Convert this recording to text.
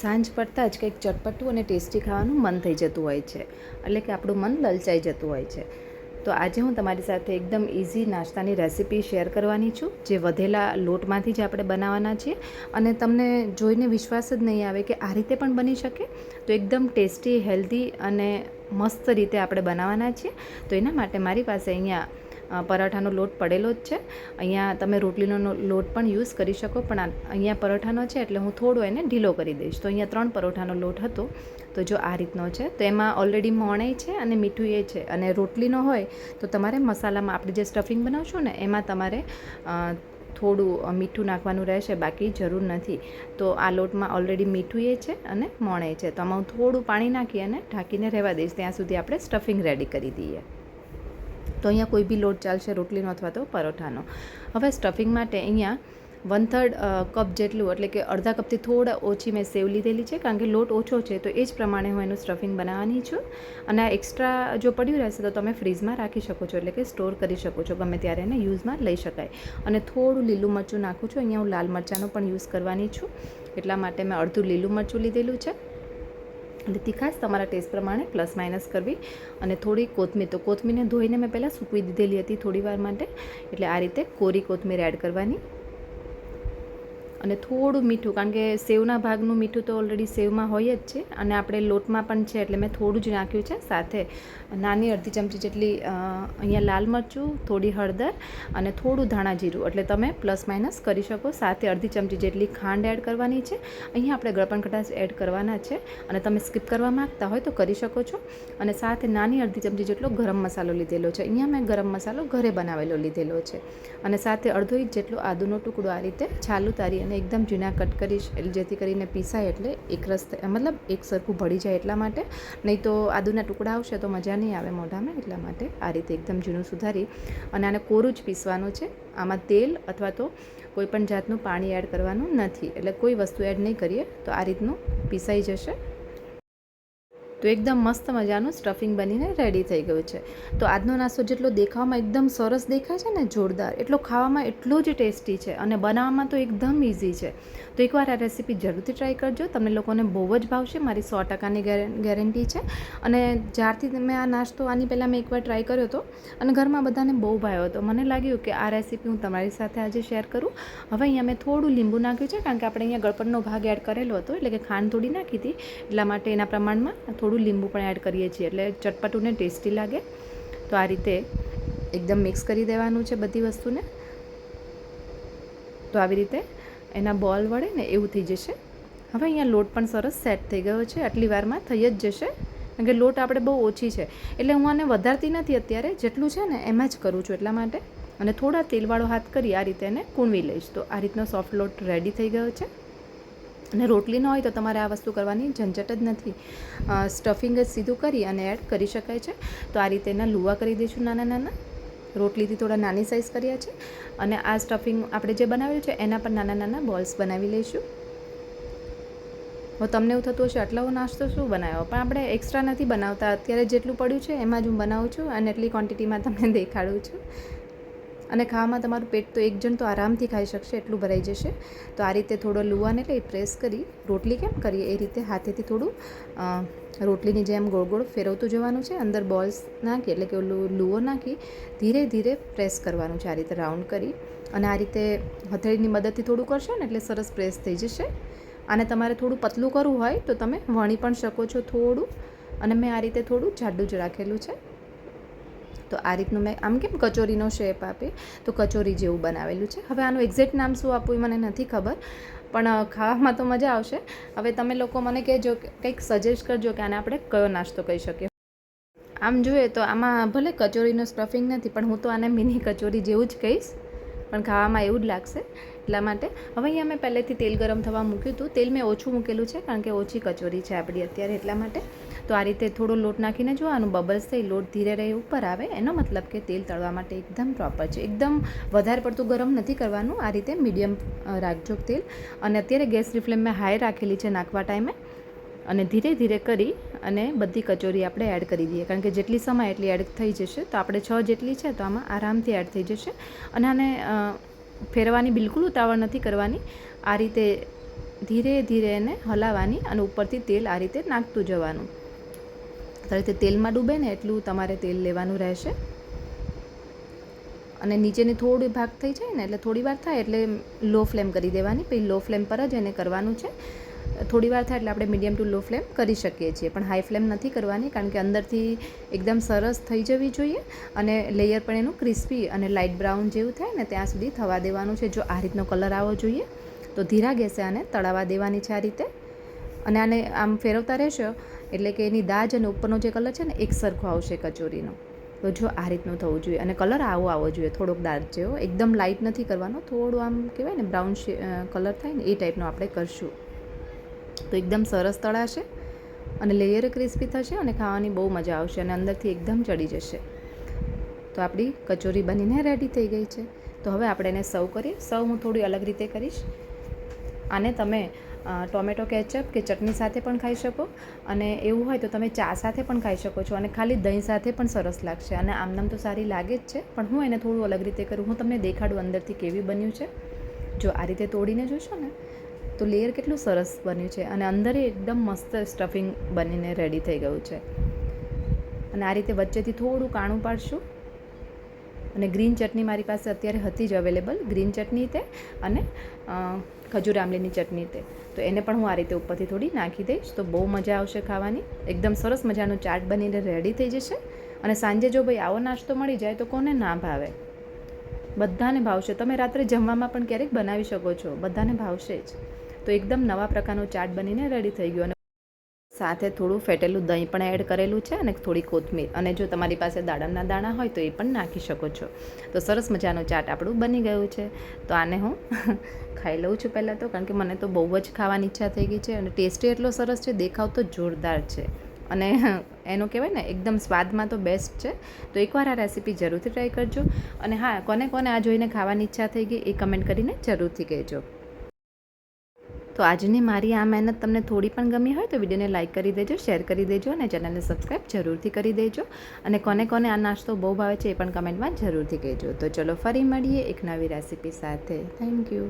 સાંજ પડતાં જ કંઈક ચટપટું અને ટેસ્ટી ખાવાનું મન થઈ જતું હોય છે. એટલે કે આપણું મન લલચાઈ જતું હોય છે. તો આજે હું તમારી સાથે એકદમ ઇઝી નાસ્તાની રેસિપી શેર કરવાની છું, જે વધેલા લોટમાંથી જ આપણે બનાવવાના છીએ. અને તમને જોઈને વિશ્વાસ જ નહીં આવે કે આ રીતે પણ બની શકે. તો એકદમ ટેસ્ટી હેલ્ધી અને મસ્ત રીતે આપણે બનાવવાના છીએ. તો એના માટે મારી પાસે અહીંયા પરાઠાનો લોટ પડેલો જ છે. અહીંયા તમે રોટલીનો લોટ પણ યુઝ કરી શકો, પણ અહીંયા પરોઠાનો છે એટલે હું થોડો એને ઢીલો કરી દઈશ. તો અહીંયા ત્રણ પરોઠાનો લોટ હતો. તો જો આ રીતનો છે, તો એમાં ઓલરેડી મોણાઈ છે અને મીઠું એ છે. અને રોટલીનો હોય તો તમારે મસાલામાં આપણે જે સ્ટફિંગ બનાવશું ને, એમાં તમારે થોડું મીઠું નાખવાનું રહેશે, બાકી જરૂર નથી. તો આ લોટમાં ઓલરેડી મીઠું એ છે અને મોણે છે. તો આમાં હું થોડું પાણી નાખી અને ઢાંકીને રહેવા દઈશ. ત્યાં સુધી આપણે સ્ટફિંગ રેડી કરી દઈએ. તો અહીંયા કોઈ બી લોટ ચાલશે રોટલીનો અથવા તો પરોઠાનો. હવે સ્ટફિંગ માટે અહીંયા વન થર્ડ કપ જેટલું, એટલે કે અડધા કપથી થોડા ઓછી મેં સેવ લીધેલી છે, કારણ કે લોટ ઓછો છે, તો એ જ પ્રમાણે હું એનું સ્ટફિંગ બનાવવાની છું. અને આ એક્સ્ટ્રા જો પડ્યું રહેશે, તો તમે ફ્રીઝમાં રાખી શકો છો, એટલે કે સ્ટોર કરી શકો છો, ગમે ત્યારે એને યુઝમાં લઈ શકાય. અને થોડું લીલું મરચું નાખું છું, અહીંયા હું લાલ મરચાંનો પણ યુઝ કરવાની છું. એટલા માટે મેં અડધું લીલું મરચું લીધેલું છે. એટલે તીખાશ તમારા ટેસ્ટ પ્રમાણે પ્લસ માઇનસ કરવી અને થોડી કોથમીર. તો કોથમીરને ધોઈને મેં પહેલાં સૂકવી દીધેલી હતી થોડી વાર માટે. એટલે આ રીતે કોરી કોથમીર એડ કરવાની અને થોડું મીઠું, કારણ કે સેવના ભાગનું મીઠું તો ઓલરેડી સેવમાં હોય જ છે અને આપણે લોટમાં પણ છે એટલે મેં થોડું જ નાખ્યું છે સાથે નાની અડધી ચમચી જેટલી અહીંયા લાલ મરચું, થોડી હળદર અને થોડું ધાણા જીરું, એટલે તમે પ્લસ માઇનસ કરી શકો. સાથે અડધી ચમચી જેટલી ખાંડ એડ કરવાની છે. અહીંયા આપણે ગળપણ ખટાશ એડ કરવાના છે અને તમે સ્કીપ કરવા માંગતા હોય તો કરી શકો છો. અને સાથે નાની અડધી ચમચી જેટલો ગરમ મસાલો લીધેલો છે. અહીંયા મેં ગરમ મસાલો ઘરે બનાવેલો લીધેલો છે. અને સાથે અડધો ઇંચ જેટલો આદુનો ટુકડો આ રીતે છાલું તારી અને એકદમ ઝીણા કટ કરીશ, એટલે જેથી કરીને પીસાય એટલે એક રસ મતલબ એક સરખું ભળી જાય એટલા માટે. નહીં તો આદુના ટુકડા આવશે તો મજા નહીં આવે મોઢામાં, એટલા માટે આ રીતે એકદમ ઝીણું સુધારી અને આને કોરું જ પીસવાનું છે. આમાં તેલ અથવા તો કોઈ પણ જાતનું પાણી એડ કરવાનું નથી. એટલે કોઈ વસ્તુ એડ નહીં કરીએ, તો આ રીતનું પીસાઈ જશે. તો એકદમ મસ્ત મજાનું સ્ટફિંગ બનીને રેડી થઈ ગયું છે. તો આજનો નાસ્તો જેટલો દેખાવામાં એકદમ સરસ દેખાય છે ને, જોરદાર, એટલો ખાવામાં એટલો જ ટેસ્ટી છે અને બનાવવામાં તો એકદમ ઇઝી છે. તો એકવાર આ રેસીપી જરૂરથી ટ્રાય કરજો. તમને લોકોને બહુ જ ભાવશે. મારી સો ટકાની ગેરંટી છે. અને જ્યારથી મેં આ નાસ્તો આની પહેલાં મેં એકવાર ટ્રાય કર્યો હતો અને ઘરમાં બધાને બહુ ભાવ્યો હતો. મને લાગ્યું કે આ રેસીપી હું તમારી સાથે આજે શેર કરું. હવે અહીંયા મેં થોડું લીંબુ નાખ્યું છે કારણ કે આપણે અહીંયા ગળપણનો ભાગ એડ કરેલો હતો એટલે કે ખાંડ થોડી નાખી હતી એટલા માટે એના પ્રમાણમાં થોડું લીંબુ પણ એડ કરીએ છીએ, એટલે ચટપટું ને ટેસ્ટી લાગે. તો આ રીતે એકદમ મિક્સ કરી દેવાનું છે બધી વસ્તુને. તો આવી રીતે એના બોલ વળે ને એવું થઈ જશે. હવે અહીંયા લોટ પણ સરસ સેટ થઈ ગયો છે. આટલી વારમાં થઈ જ જશે. કારણ કે લોટ આપણે બહુ ઓછી છે. એટલે હું આને વધારતી નથી અત્યારે. જેટલું છે ને એમાં જ કરું છું એટલા માટે. અને થોડા તેલવાળો હાથ કરી આ રીતે એને કૂણવી લઈશ. તો આ રીતનો સોફ્ટ લોટ રેડી થઈ ગયો છે. અને રોટલી ન હોય તો તમારે આ વસ્તુ કરવાની ઝંઝટ જ નથી. સ્ટફિંગ જ સીધું કરી અને એડ કરી શકાય છે. તો આ રીતે એના લુવા કરી દઈશું નાના નાના. રોટલીથી થોડા નાની સાઇઝ કર્યા છે. અને આ સ્ટફિંગ આપણે જે બનાવ્યું છે એના પર નાના નાના બોલ્સ બનાવી લઈશું. હવે તમને એવું થતું હશે આટલો નાસ્તો શું બનાવ્યો? પણ આપણે એક્સ્ટ્રા નથી બનાવતા. અત્યારે જેટલું પડ્યું છે એમાં જ હું બનાવું છું અને એટલી ક્વોન્ટિટીમાં તમને દેખાડું છું. અને ખાવામાં તમારું પેટ તો એક જણ તો આરામથી ખાઈ શકશે, એટલું ભરાઈ જશે. તો આ રીતે થોડો લુવાને લઈ પ્રેસ કરી, રોટલી કેમ કરીએ? એ રીતે હાથેથી થોડું રોટલીની જેમ ગોળ ગોળ ફેરવતું જવાનું છે. અંદર બોલ્સ નાખી, એટલે કે લુવો નાખી, ધીરે ધીરે પ્રેસ કરવાનું છે. આ રીતે રાઉન્ડ કરી અને આ રીતે હથેળીની મદદથી થોડું કરશો ને, એટલે સરસ પ્રેસ થઈ જશે. અને તમારે થોડું પતલું કરવું હોય તો તમે વણી પણ શકો છો થોડું. અને મેં આ રીતે થોડું જાડું જ રાખેલું છે. તો આ રીતનું મેં આમ કેમ કચોરીનો શેપ આપે? તો કચોરી જેવું બનાવેલું છે. હવે આનું એક્ઝેક્ટ નામ શું આપવું એ મને નથી ખબર, પણ ખાવામાં તો મજા આવશે. હવે તમે લોકો મને કહેજો કંઈક સજેસ્ટ કરજો કે આને આપણે કયો નાસ્તો કહી શકીએ. આમ જોઈએ તો આમાં ભલે કચોરીનો સ્ટફિંગ નથી, પણ હું તો આને મિની કચોરી જેવું જ કહીશ. પણ ખાવામાં એવું જ લાગશે. એટલા માટે હવે અહીંયા મેં પહેલેથી તેલ ગરમ થવા મૂક્યું હતું. તેલ મેં ઓછું મૂકેલું છે, કારણ કે ઓછી કચોરી છે આપણી અત્યારે. એટલા માટે તો આ રીતે થોડો લોટ નાખીને જોવાનું બબલ્સ થઈ લોટ ધીરે રહે ઉપર આવે, એનો મતલબ કે તેલ તળવા માટે એકદમ પ્રોપર છે. એકદમ વધારે પડતું ગરમ નથી કરવાનું, આ રીતે મીડિયમ રાખજો તેલ. અને અત્યારે ગેસની ફ્લેમ મેં હાઈ રાખેલી છે નાખવા ટાઈમે. અને ધીરે ધીરે કરી અને બધી કચોરી આપણે એડ કરી દઈએ. કારણ કે જેટલી સમય એટલી એડ થઈ જશે. તો આપણે છ જેટલી છે તો આમાં આરામથી એડ થઈ જશે. અને આને ફેરવાની બિલકુલ ઉતાવળ નથી કરવાની. આ રીતે ધીરે ધીરે એને હલાવવાની અને ઉપરથી તેલ આ રીતે નાખતું જવાનું. તો રીતે તેલમાં ડૂબે ને એટલું તમારે તેલ લેવાનું રહેશે. અને નીચેની થોડી ભાગ થઈ જાય ને એટલે થોડી વાર થાય એટલે લો ફ્લેમ કરી દેવાની. પછી લો ફ્લેમ પર જ એને કરવાનું છે. થોડી વાર થાય એટલે આપણે મીડિયમ ટુ લો ફ્લેમ કરી શકીએ છીએ. પણ હાઈ ફ્લેમ નથી કરવાની કારણ કે અંદરથી એકદમ સરસ થઈ જવી જોઈએ અને લેયર પણ એનું ક્રિસ્પી અને લાઇટ બ્રાઉન જેવું થાય ને ત્યાં સુધી થવા દેવાનું છે. જો આ રીતનો કલર આવવો જોઈએ તો ધીરા ગેસે આને તળાવા દેવાની છે આ રીતે. અને આને આમ ફેરવતા રહેશો એટલે કે એની દાજ અને ઉપરનો જે કલર છે ને, એક સરખો આવશે કચોરીનો. તો જો આ રીતનું થવું જોઈએ. અને કલર આવો આવવો જોઈએ. થોડોક ડાર્ક જેવો. એકદમ લાઇટ નથી કરવાનો. થોડું આમ કહેવાય ને બ્રાઉન કલર થાય ને, એ ટાઈપનો આપણે કરશું. તો એકદમ સરસ તળાશે અને લેયર ક્રિસ્પી થશે અને ખાવાની બહુ મજા આવશે અને અંદરથી એકદમ ચડી જશે. તો આપણી કચોરી બનીને રેડી થઈ ગઈ છે. તો હવે આપણે એને સર્વ કરીએ. સર્વ હું થોડી અલગ રીતે કરીશ. આને તમે ટોમેટો કેચઅપ કે ચટણી સાથે પણ ખાઈ શકો અને એવું હોય તો તમે ચા સાથે પણ ખાઈ શકો છો અને ખાલી દહીં સાથે પણ સરસ લાગશે અને આમનામ તો સારી લાગે જ છે, પણ હું એને થોડું અલગ રીતે કરું. હું તમને દેખાડું અંદરથી કેવી બન્યું છે. જો આ રીતે તોડીને જોશો ને, તો લેયર કેટલું સરસ બન્યું છે અને અંદર એકદમ મસ્ત સ્ટફિંગ બનીને રેડી થઈ ગયું છે. અને આ રીતે વચ્ચેથી થોડું કાણું પાડશું. અને ગ્રીન ચટણી મારી પાસે અત્યારે હતી જ અવેલેબલ, ગ્રીન ચટણી તે અને ખજૂર આમલીની ચટણી તે. તો એને પણ હું આ રીતે ઉપરથી થોડી નાખી દઈશ. તો બહુ મજા આવશે ખાવાની. એકદમ સરસ મજાનો ચાટ બનીને રેડી થઈ જશે. અને સાંજે જો ભાઈ આવો નાસ્તો મળી જાય તો કોને ના ભાવે? બધાને ભાવશે. તમે રાત્રે જમવામાં પણ ક્યારેક બનાવી શકો છો. બધાને ભાવશે જ. તો એકદમ નવા પ્રકારનો ચાટ બનીને રેડી થઈ ગયો અને સાથે થોડું ફેટેલું દહીં પણ એડ કરેલું છે અને થોડી કોથમીર. અને જો તમારી પાસે દાડમના દાણા હોય તો એ પણ નાખી શકો છો. તો સરસ મજાનું ચાટ આપણું બની ગયું છે. તો આને હું ખાઈ લઉં છું પહેલાં તો, કારણ કે મને તો બહુ જ ખાવાની ઈચ્છા થઈ ગઈ છે અને ટેસ્ટી એટલો સરસ છે, દેખાવ તો જોરદાર છે. અને એનો કહેવાય ને, એકદમ સ્વાદમાં તો બેસ્ટ છે. તો એકવાર આ રેસીપી જરૂરથી ટ્રાય કરજો. અને હા, કોને કોને આ જોઈને ખાવાની ઈચ્છા થઈ ગઈ એ કમેન્ટ કરીને જરૂરથી કહેજો. તો આજની મારી આ મહેનત તમને થોડી પણ ગમી હોય તો વિડીયોને લાઇક કરી દેજો, શેર કરી દેજો અને ચેનલને સબસ્ક્રાઈબ જરૂરથી કરી દેજો. અને કોને કોને આ નાસ્તો બહુ ભાવે છે એ પણ કમેન્ટમાં જરૂરથી કહેજો. તો ચલો ફરી મળીએ એક નવી રેસીપી સાથે. Thank you